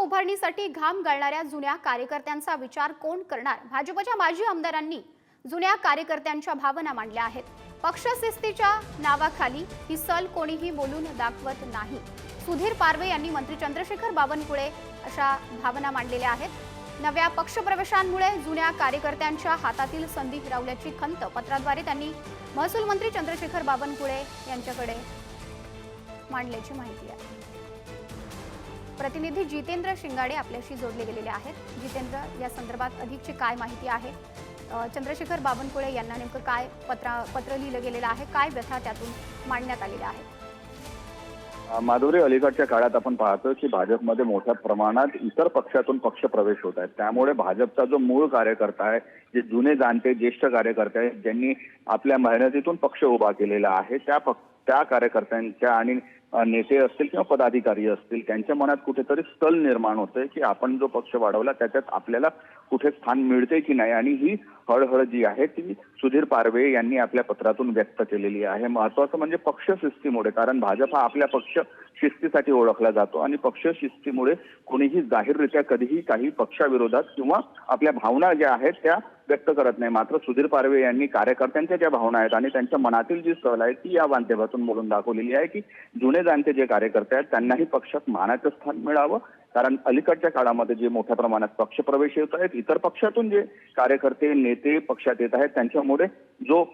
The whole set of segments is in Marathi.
उभारणीसाठी घाम गाळणाऱ्या जुन्या कार्यकर्त्यांचा विचार कोण करणार? भाजपच्या माजी आमदारांनी जुन्या कार्यकर्त्यांच्या भावना मांडल्या आहेत. पक्षशिस्तीच्या नावाखाली ही सल कोणीही बोलून दाखवत नाही. सुधीर पारवे यांनी मंत्री चंद्रशेखर बावनकुळे अशा भावना मांडलेल्या आहेत. नव्या पक्षप्रवेशांमुळे जुन्या कार्यकर्त्यांच्या हातातील संधी हिरावल्याची खंत पत्राद्वारे त्यांनी महसूल मंत्री चंद्रशेखर बावनकुळे यांच्याकडे मांडल्याची माहिती आहे. प्रतिनिधी जितेंद्र शिंगाडे आपल्याशी जोडले गेलेले आहेत. जितेंद्र या संदर्भात अधिकची काय माहिती आहे? चंद्रशेखर बावनकुळे यांना नेमकं काय पत्रा पत्र लिहिलं गेलेलं आहे? काय व्यथा त्यातून मांडण्यात आलेल्या आहेत माधुरी अलीकडच्या काळात आपण पाहतो की भाजपमध्ये मोठ्या प्रमाणात इतर पक्षातून पक्ष प्रवेश होत आहेत. त्यामुळे भाजपचा जो मूळ कार्यकर्ता आहे जे जुने जाणते ज्येष्ठ कार्यकर्ते आहेत ज्यांनी आपल्या मेहनतीतून पक्ष उभा केलेला आहे त्या पक्ष त्या कार्यकर्त्यांच्या आणि नेते असतील किंवा पदाधिकारी असतील त्यांच्या मनात कुठेतरी सल निर्माण होते की आपण जो पक्ष वाढवला त्याच्यात आपल्याला कुठे स्थान मिळते की नाही. आणि ही हळहळ जी आहे ती सुधीर पारवे यांनी आपल्या पत्रातून व्यक्त केलेली आहे. महत्वाचं म्हणजे पक्ष सिस्टीमुळे कारण भाजप हा आपल्या पक्ष शिस्तीसाठी ओळखला जातो आणि पक्ष शिस्तीमुळे कोणीही जाहीररित्या कधीही काही पक्षाविरोधात किंवा आपल्या भावना ज्या आहेत त्या व्यक्त करत नाही. मात्र सुधीर पारवे यांनी कार्यकर्त्यांच्या ज्या भावना आहेत आणि त्यांच्या मनातील जी सहल आहे ती या माध्यमातून बोलून दाखवलेली आहे की जुने जाणते जे कार्यकर्ते आहेत त्यांनाही पक्षात मानाचं स्थान मिळावं कारण अलीकडच्या काळामध्ये जे मोठ्या प्रमाणात पक्षप्रवेश येत आहेत इतर पक्षातून जे कार्यकर्ते नेते पक्षात येत आहेत त्यांच्यामुळे जो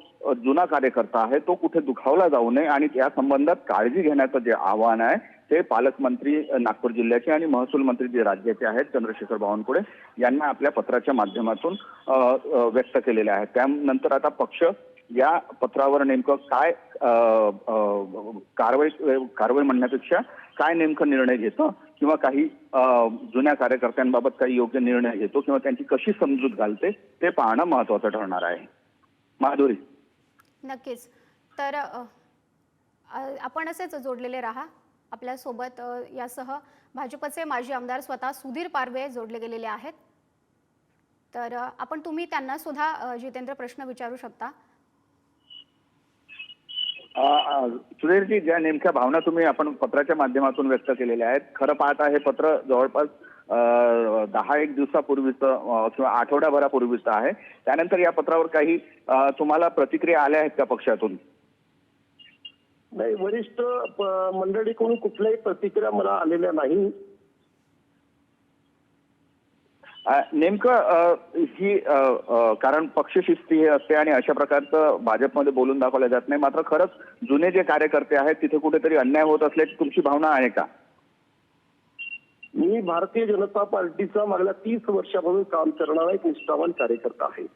जुना कार्यकर्ता आहे तो कुठे दुखावला जाऊ नये आणि या संबंधात काळजी घेण्याचं जे आव्हान आहे ते पालकमंत्री नागपूर जिल्ह्याचे आणि महसूल मंत्री जे राज्याचे आहेत चंद्रशेखर बावनकुळे यांना आपल्या पत्राच्या माध्यमातून व्यक्त केलेले आहेत. त्यानंतर आता पक्ष या पत्रावर नेमकं काय कारवाई कारवाई म्हणण्यापेक्षा काय नेमकं निर्णय घेतं किंवा काही जुन्या कार्यकर्त्यांबाबत काही योग्य निर्णय घेतो किंवा त्यांची कशी समजूत घालते ते पाहणं महत्वाचं ठरणार आहे. माधुरी. नक्कीच. तर आपण असेच जोडलेले राहा. आपल्यासोबत यासह भाजपचे माजी आमदार स्वतः सुधीर पारवे जोडले गेलेले आहेत. तर आपण तुम्ही त्यांना सुद्धा जितेंद्र प्रश्न विचारू शकता. सुधीरजी ज्या नेमक्या भावना तुम्ही आपण पत्राच्या माध्यमातून व्यक्त केलेल्या आहेत खरं पाहता हे पत्र जवळपास दहा एक दिवसापूर्वीचं किंवा आठवड्याभरापूर्वीचं आहे. त्यानंतर या पत्रावर काही तुम्हाला प्रतिक्रिया आल्या आहेत का पक्षातून? नाही वरिष्ठ प- मंडळीकडून कुठल्याही प्रतिक्रिया मला आलेल्या नाही. नेमकं ही कारण पक्षशिस्ती हे असते आणि अशा प्रकारचं भाजपमध्ये बोलून दाखवलं जात नाही. मात्र खरंच जुने जे कार्यकर्ते आहेत तिथे कुठेतरी अन्याय होत असल्याची तुमची भावना आहे का? मी भारतीय जनता पार्टीचा मागल्या तीस वर्षापासून काम करणारा एक निष्ठावान कार्यकर्ता आहे.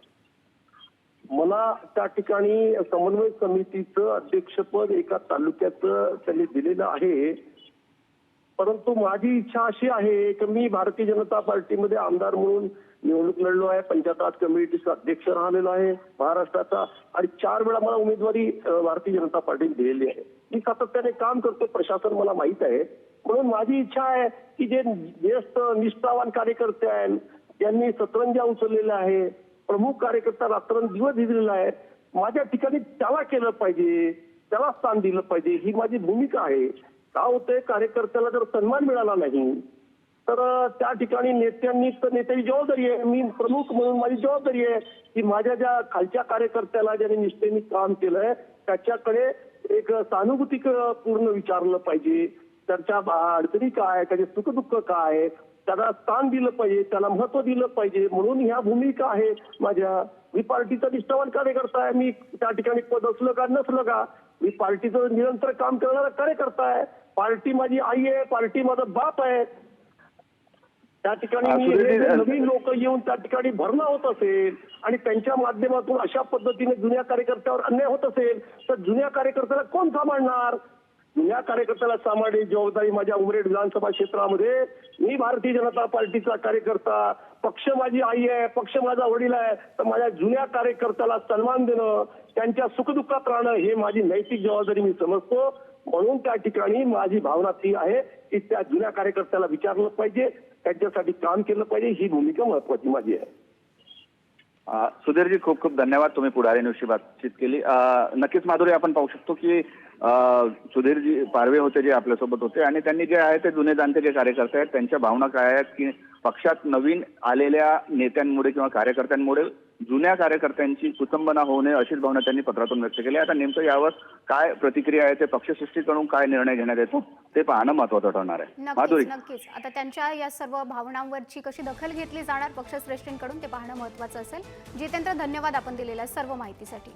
मला त्या ठिकाणी समन्वय समितीचं अध्यक्षपद एका तालुक्याचं त्यांनी दिलेलं आहे. परंतु माझी इच्छा अशी आहे की मी भारतीय जनता पार्टीमध्ये आमदार म्हणून निवडणूक लढलो आहे. पंचायत कमिटीचा अध्यक्ष राहिलेलो आहे. महाराष्ट्राचा आणि चार वेळा मला उमेदवारी भारतीय जनता पार्टीने दिलेली आहे. मी सातत्याने काम करतो प्रशासन मला माहीत आहे. म्हणून माझी इच्छा आहे की जे ज्येष्ठ निष्ठावान कार्यकर्ते आहेत ज्यांनी सतरंजा उचललेल्या आहे प्रमुख कार्यकर्ता रात्रंदिवस दिलेला आहे माझ्या ठिकाणी त्याला केलं पाहिजे त्याला स्थान दिलं पाहिजे ही माझी भूमिका आहे. का होते कार्यकर्त्याला जर सन्मान मिळाला नाही तर त्या ठिकाणी नेत्यांनी तर नेत्याची जबाबदारी आहे. मी प्रमुख म्हणून माझी जबाबदारी आहे की माझ्या ज्या खालच्या कार्यकर्त्याला ज्याने निष्ठेने काम केलंय त्याच्याकडे एक सहानुभूती पूर्ण विचारलं पाहिजे. त्यांच्या अडचणी काय त्याचे सुखदुःख काय त्याला स्थान दिलं पाहिजे त्याला महत्त्व दिलं पाहिजे. म्हणून ह्या भूमिका आहे माझ्या. मी पार्टीचा निष्ठावान कार्यकर्ता आहे. मी त्या ठिकाणी पद असलं का नसलं का मी पार्टीचं निरंतर काम करणारा कार्यकर्ता आहे. पार्टी माझी आई आहे पार्टी माझा बाप आहे. त्या ठिकाणी मी नवीन लोक येऊन त्या ठिकाणी भरणा होत असेल आणि त्यांच्या माध्यमातून अशा पद्धतीने जुन्या कार्यकर्त्यावर अन्याय होत असेल तर जुन्या कार्यकर्त्याला कोण सांभाळणार? या कार्यकर्त्याला सांभाळण्याची जबाबदारी माझ्या उमरेड विधानसभा क्षेत्रामध्ये. मी भारतीय जनता पार्टीचा कार्यकर्ता पक्ष माझी आई आहे पक्ष माझा वडील आहे तर माझ्या जुन्या कार्यकर्त्याला सन्मान देणं त्यांच्या सुखदुःखात राहणं हे माझी नैतिक जबाबदारी मी समजतो. म्हणून त्या ठिकाणी माझी भावना ती आहे की त्या जुन्या कार्यकर्त्याला विचारलं पाहिजे त्यांच्यासाठी काम केलं पाहिजे ही भूमिका महत्वाची माझी आहे. सुधीरजी खूप खूप धन्यवाद तुम्ही पुढारी न्यूजशी बातचीत केली. नक्कीच माधुरी आपण पाहू शकतो की सुधीरजी पारवे होते जे आपल्यासोबत होते आणि त्यांनी जे आहे ते जुने जाणते जे कार्यकर्ते आहेत त्यांच्या भावना काय आहेत की पक्षात नवीन आलेल्या नेत्यांमुळे किंवा कार्यकर्त्यांमुळे जुन्या कार्यकर्त्यांची कुटुंबना होऊ नये अशीच भावना त्यांनी पत्रातून व्यक्त केली आता नेमकं यावर काय प्रतिक्रिया आहे ते पक्षसृष्टीकडून काय निर्णय घेण्यात येतो ते पाहणं महत्वाचं ठरणार आहे. माधुरी. नक्कीच. नक्कीच आता त्यांच्या या सर्व भावनांवरची कशी दखल घेतली जाणार पक्षश्रेष्ठींकडून ते पाहणं महत्वाचं असेल. जितेंद्र धन्यवाद आपण दिलेल्या सर्व माहितीसाठी.